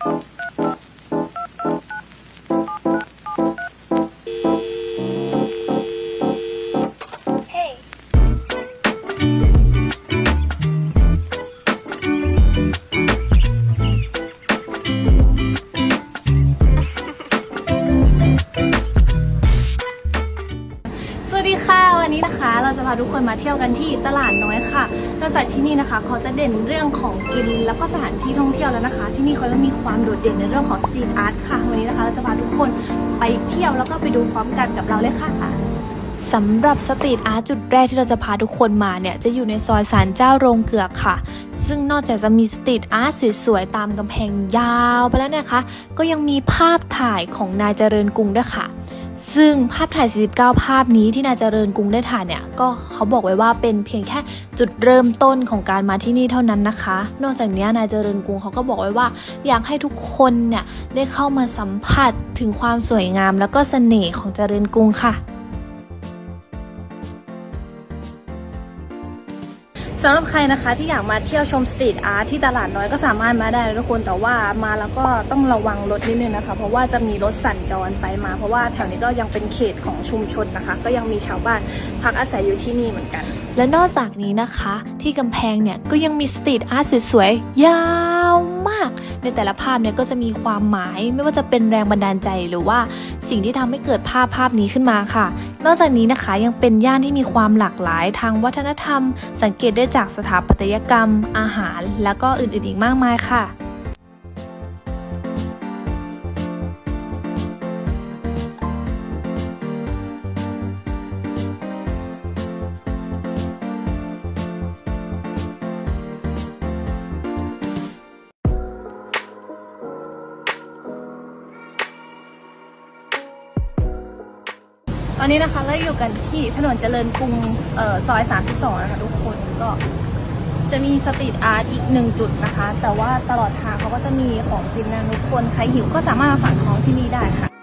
ส เราจะพาทุกคนมาเที่ยวกันที่ตลาดน้อยค่ะ นอกจากที่นี่นะคะเขาจะเด่นเรื่องของกินแล้วก็สถานที่ท่องเที่ยวแล้วนะคะ ที่นี่เขาจะมีความโดดเด่นในเรื่องของสตรีทอาร์ตค่ะวันนี้นะคะเราจะพาทุกคนไปเที่ยวแล้วก็ไปดูพร้อมกันกับเราเลยค่ะสำหรับสตรีทอาร์ตจุดแรกที่เราจะพาทุกคนมาเนี่ยจะอยู่ในซอยสารเจ้าโรงเกลือกค่ะ ซึ่งนอกจากจะมีสตรีทอาร์ตสวยๆตามกำแพงยาวไปแล้วนะคะ ก็ยังมีภาพถ่ายของนายเจริญกรุงด้วยค่ะ ซึ่งภาพถ่าย 49 ภาพนี้ที่นายเจริญกรุงได้ถ่ายเนี่ย ก็เขาบอกไว้ว่าเป็นเพียงแค่จุดเริ่มต้นของการมาที่นี่เท่านั้นนะคะ นอกจากนี้นายเจริญกรุงเขาก็บอกไว้ว่า อยากให้ทุกคนเนี่ยได้เข้ามาสัมผัสถึงความสวยงาม แล้วก็เสน่ห์ของเจริญกรุงค่ะ สำหรับใครนะคะที่อยากมาเที่ยวชมสตรีทอาร์ตที่ตลาดน้อยก็สามารถมาได้ทุกคนแต่ว่ามาแล้วก็ต้องระวังรถนิดนึงนะคะ เพราะว่าจะมีรถสัญจรไปมา เพราะว่าแถวนี้ก็ยังเป็นเขตของชุมชนนะคะ ก็ยังมีชาวบ้านพักอาศัยอยู่ที่นี่เหมือนกัน และนอกจากนี้นะคะ ที่กำแพงเนี่ยก็ยังมีสตรีทอาร์ตสวยๆยาวมาก ในแต่ละภาพเนี่ยก็จะมีความหมายไม่ว่าจะเป็นแรงบันดาลใจหรือว่าสิ่งที่ทำให้เกิดภาพภาพนี้ขึ้นมาค่ะ นอกจากนี้นะคะยังเป็นย่านที่มีความหลากหลายทางวัฒนธรรม สังเกตได้จากสถาปัตยกรรม อาหาร แล้วก็อื่นๆอีกมากมายค่ะ ตอนนี้นะคะเราอยู่กันที่ถนนเจริญกรุงออซอย 32 นะคะทุกคนก็จะมีสตรีทอาร์ตอีกหนึ่งจุดนะคะ แต่ว่าตลอดทางเขาก็จะมีของกินนะทุกคน ใครหิวก็สามารถมาฝากท้องที่นี่ได้ค่ะ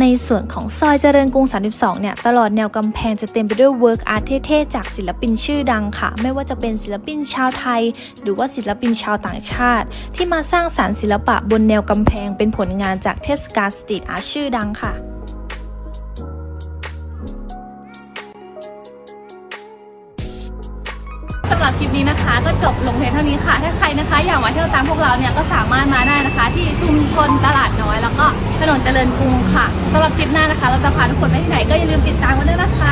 ในส่วนของซอยเจริญกรุง 32 เนี่ย ตลอดแนวกำแพงจะเต็มไปด้วยเวิร์กอาร์ตเท่ๆ จากศิลปินชื่อดังค่ะ ไม่ว่าจะเป็นศิลปินชาวไทย หรือว่าศิลปินชาวต่างชาติ ที่มาสร้างสารรค์ศิลปะบนแนวกำแพงเป็นผลงานจากเทศกาลสตรีทอาร์ตชื่อดังค่ะ หรับคลิปนี้นะคะ ก็จบลงเพียงเท่านี้ค่ะ ถ้าใครนะคะ อยากมาเที่ยวตามพวกเราเนี่ยก็สามารถมาได้นะคะ ที่ชุมชนตลาดน้อย แล้วก็ถนนเจริญกรุงค่ะสำหรับคลิปหน้านะคะ เราจะพาทุกคนไปที่ไหนก็อย่าลืมติดตามกันด้วยนะคะ